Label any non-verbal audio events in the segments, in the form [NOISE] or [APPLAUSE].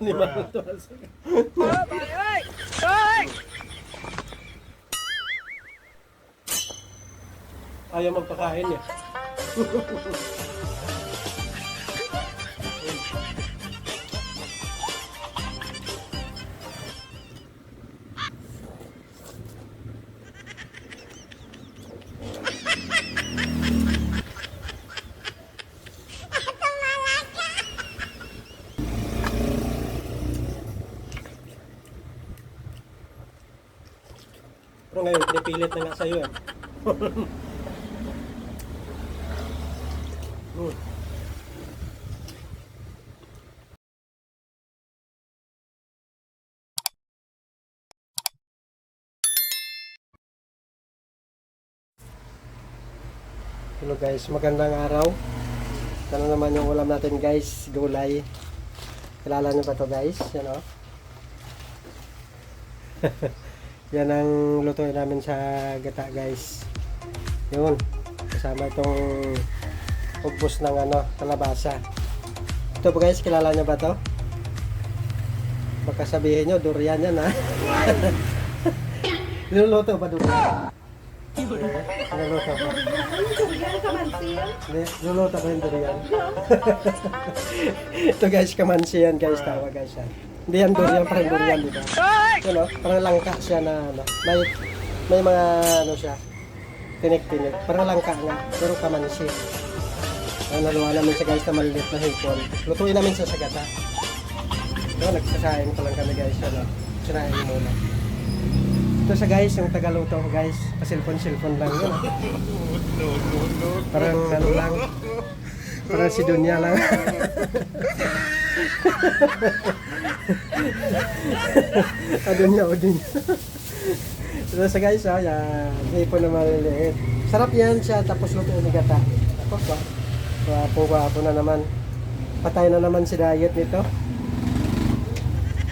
Ni Mama to. Ayaw magpakain niya. [LAUGHS] pinipilit na nga sa'yo eh. Hmm. Hello guys, magandang araw. Ano naman yung ulam natin guys, gulay. Kilala niyo ba to guys? Yan o. [LAUGHS] Yan ang lutuin namin sa gata guys. Yun. Kasama itong ubos ng ano, kalabasa. Ito ba guys, kilala niyo ba to? Baka sabihin nyo, durian yan ha. [LAUGHS] Niluluto ba durian? Niluluto ba? Niluluto ba yung durian? [LAUGHS] Ito guys, kamansi yan guys, tawag guys yan. Hindi yan durian, parang durian, di ba? Ano, parang langka siya na ano, may, may mga ano siya, tinik-tinik. Parang langka nga, pero kamansi. Ang naluwa namin siya guys na maliliit na hipon. Lutuin namin sa sagata. Pero nagsasain ko lang kami guys, ano, sinain muna. Ito sa guys, yung tagaluto ko guys, pasilpon-silpon lang yun. Parang ano lang, parang si Dunya lang. [LAUGHS] [LAUGHS] ah, Dunya o Dunya. Ito sa guys, ah, yan, hipon na maliliit. Sarap yan siya, tapos lutuin ni gata. Tapos ba? Wapo, wapo na naman. Patay na naman si diet nito.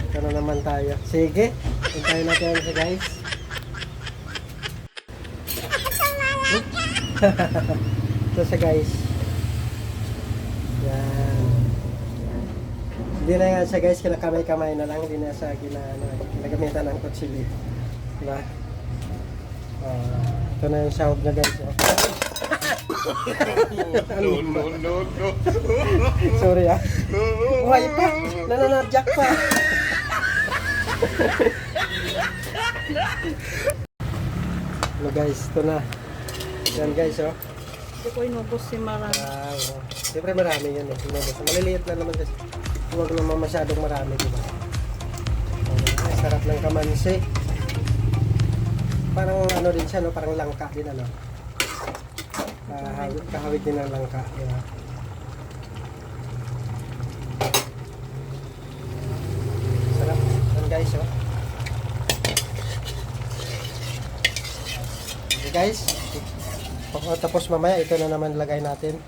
Ito na naman tayo. Sige, hintayin natin sa guys. Ito sa [LAUGHS] guys. Yan. Hindi na nga siya guys, kinakamay-kamay na lang. Hindi na siya gina, ano, ginagamitan ng kutsili. Diba? Ah, ito na yung sahog na guys. Oh. [LAUGHS] no, no, no, no. Sorry ah. Buhay pa. Nananadyak pa. Ano guys, ito na. Yan guys, oh. Hindi ko inubos si Marang. Ah, oh. Siyempre marami yan eh. Pinubos. Maliliit lang naman kasi. Huwag naman masyadong marami, di ba? Ay, sarap ng kamansi. Parang ano din siya, no? Parang langka din, ano? Kahawid, kahawid din ng langka, di ba? Sarap. Yan guys, oh. Okay guys. Tapos mamaya, ito na naman lagay natin.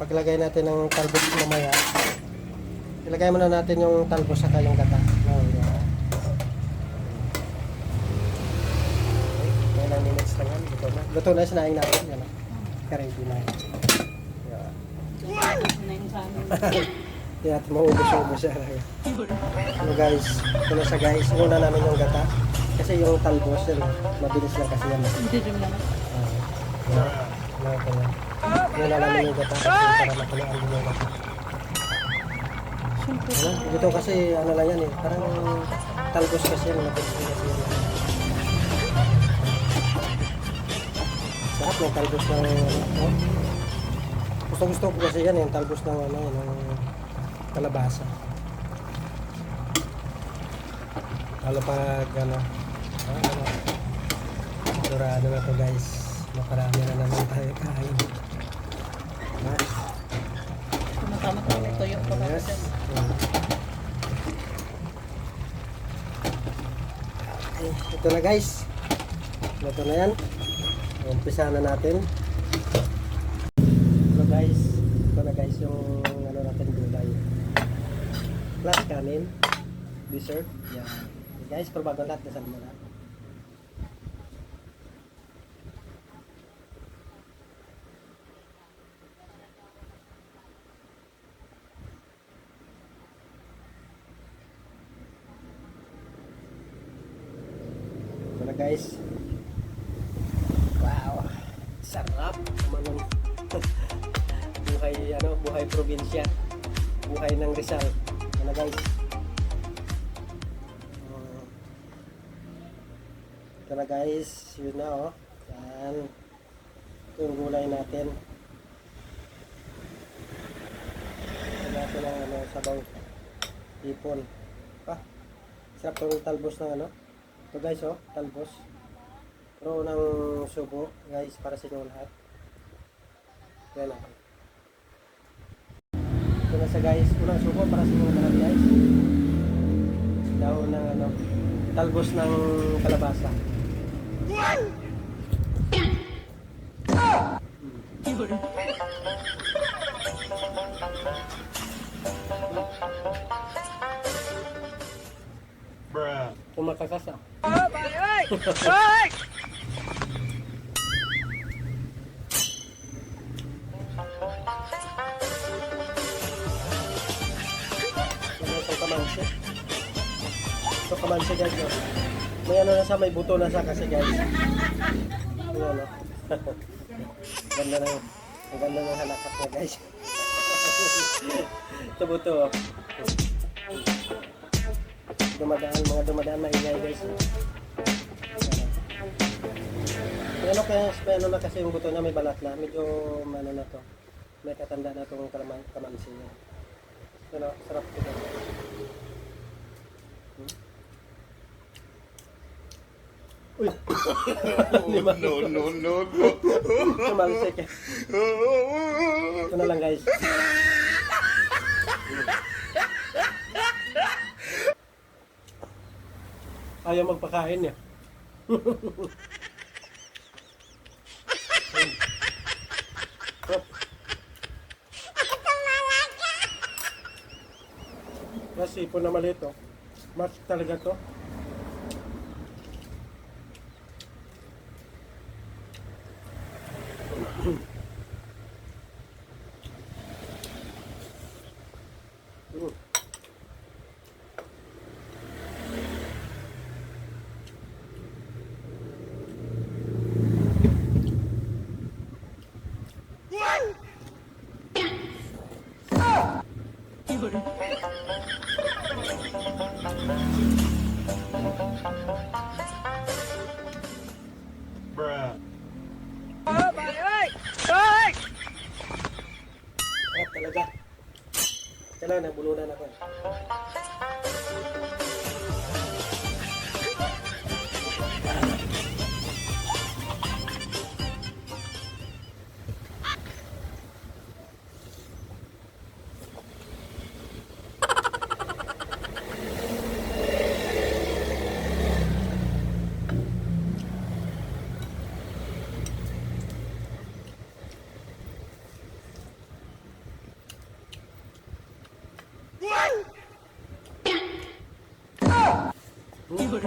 Paglagay natin ng talbos mamaya, ilagay muna natin yung talbos saka yung gata. Yeah. Okay, ilang minutes lang yan. Luto na. Luto na, sinaing natin. Yan. ah. Na. Yeah. Na yung sa amin. Hindi natin maubos-ubos siya. Guys, ito na siya guys. Muna namin yung gata. Kasi yung talbos, yun, mabilis lang kasi yan. Hindi rin naman. Uh, yeah. Ano ko na. Muna namin yung gata. Kasi Ano? Dito kasi ano lang yan eh. Parang talbos kasi yan. Lang kasi yan. Sarap yung talbos ng ano. Gusto gusto ko kasi yan yung talbos ng ano, ng kalabasa. Lalo pag ano, ah, ano, Dorado na to guys. Makarami na naman tayo kain. Ah, Tumatama ko may tuyo ito na guys. Ito na yan. Umpisa na natin. Ito guys. Ito na guys yung ano natin gulay. Plus kanin. Dessert. Yan. Guys, pero bago lahat, dasal mo na. Guys. Wow. Sarap. Manong [LAUGHS] buhay ano, buhay probinsya. Buhay ng Rizal. Ano guys? Oh. Ito na guys, yun na oh. Yan. Ito yung gulay natin. Ito natin ang ano, sabaw. Ipon. Ah, sarap tong talbos ng ano. Ito guys oh, talbos. Pero unang subo guys para sa inyo lahat. Yan ako. Ito na sa guys, unang subo para sa inyo lahat guys. Dahon ng ano, talbos ng kalabasa. Bruh. Kung makakasa. Ano sa kamansi? Ito kamansi guys. No? May ano na sa may buto na sa kasi guys. Ano ano? ganda na ang ganda ng halakat niya guys. Ito buto. oh. Dumadaan, mga dumadaan na ingay guys. May ano kaya, may ano na kasi yung buto niya may balat na. Medyo ano na to. May katanda na itong kalaman, kamansi niya. Ano, sarap ito. Hmm? Uy! [LAUGHS] Lima. No, no, no, no. Tumalsik eh. Ito na lang guys. Ayaw magpakain niya. [LAUGHS] sipon na maliit oh. Mas talaga to. Talaga. Kailangan nabulunan ako. Itong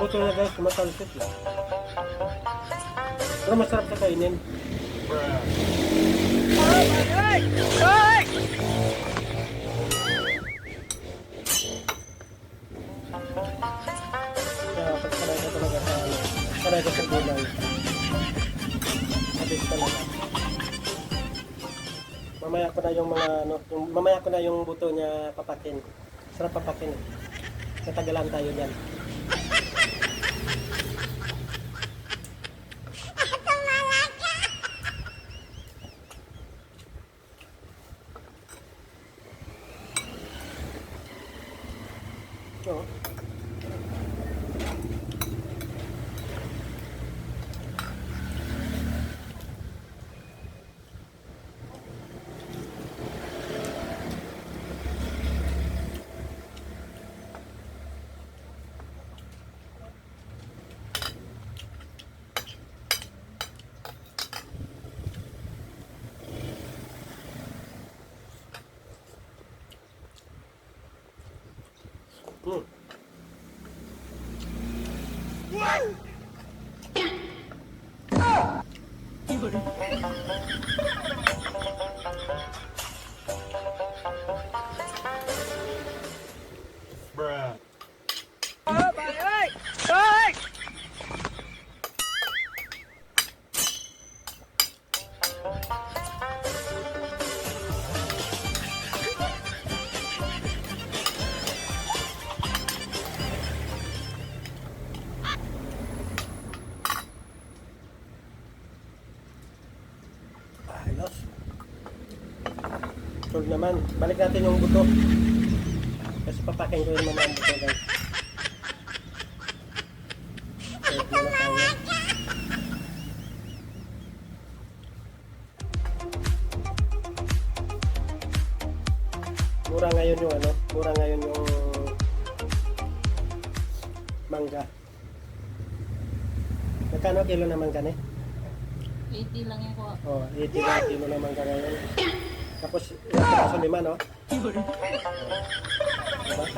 buto na guys, kumatalsik lang. Pero masarap sa kainin. Bruh. Kaya pag sanay ka talaga sa ano, sanay ka sa gulay. Mamaya ko na yung mga ano, yung, mamaya ko na yung buto niya papakin. Sarap papakin eh. Katagalan tayo diyan. Solve naman. Balik natin yung buto. Kasi papaking ko yung ang buto guys. Mura ngayon yung ano, mura ngayon yung mangga. Magkano kilo na mangga ne? 80 lang yung ko. Oh, 80 na kilo na mangga ngayon. Tapos, yung piraso lima, no? Diba?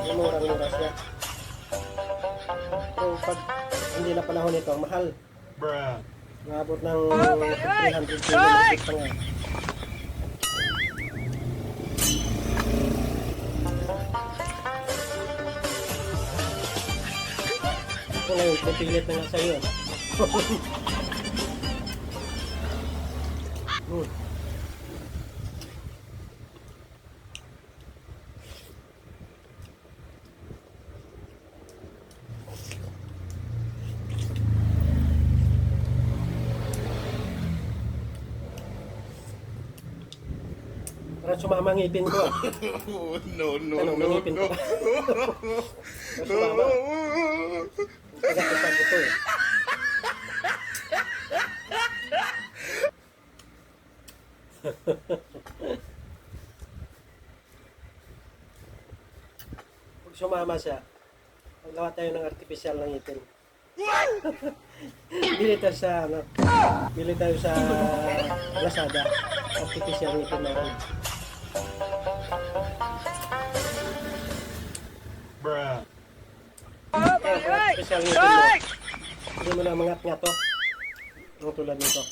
Yung murang-mura siya. Pero pag hindi na panahon ito, mahal. Bruh. Maabot ng 300 kilo pa nga. Ako ngayon, pipilit na nga sa'yo. [LAUGHS] Parang sumama ang ngipin ko. [LAUGHS] no, no, Ano, no, ngipin no. ko. Sumama. Tagat ko buto eh. [LAUGHS] Pag sumama siya, magawa tayo ng artificial ng ngipin. [LAUGHS] Bili tayo sa, ano, bili tayo sa Lazada. Artificial ngipin na Ngipin mo. Hindi mo na mangat nga to. Ang tulad nito.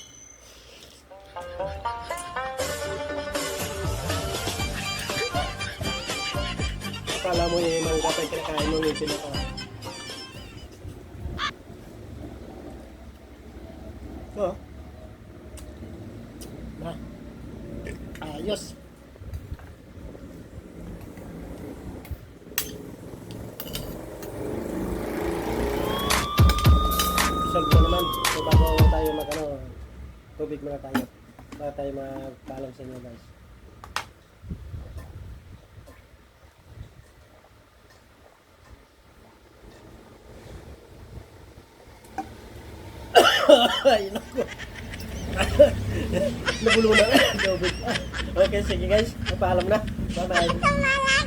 Akala mo yung mangga pa yung kinakain mo ngipin na pa. Ito. Na. Ayos. Tubig muna tayo. Bago tayo magpaalam sa inyo guys. [COUGHS] Ay, naku. [COUGHS] Nagulo na. [COUGHS] Okay, sige guys. Magpaalam na. Bye-bye.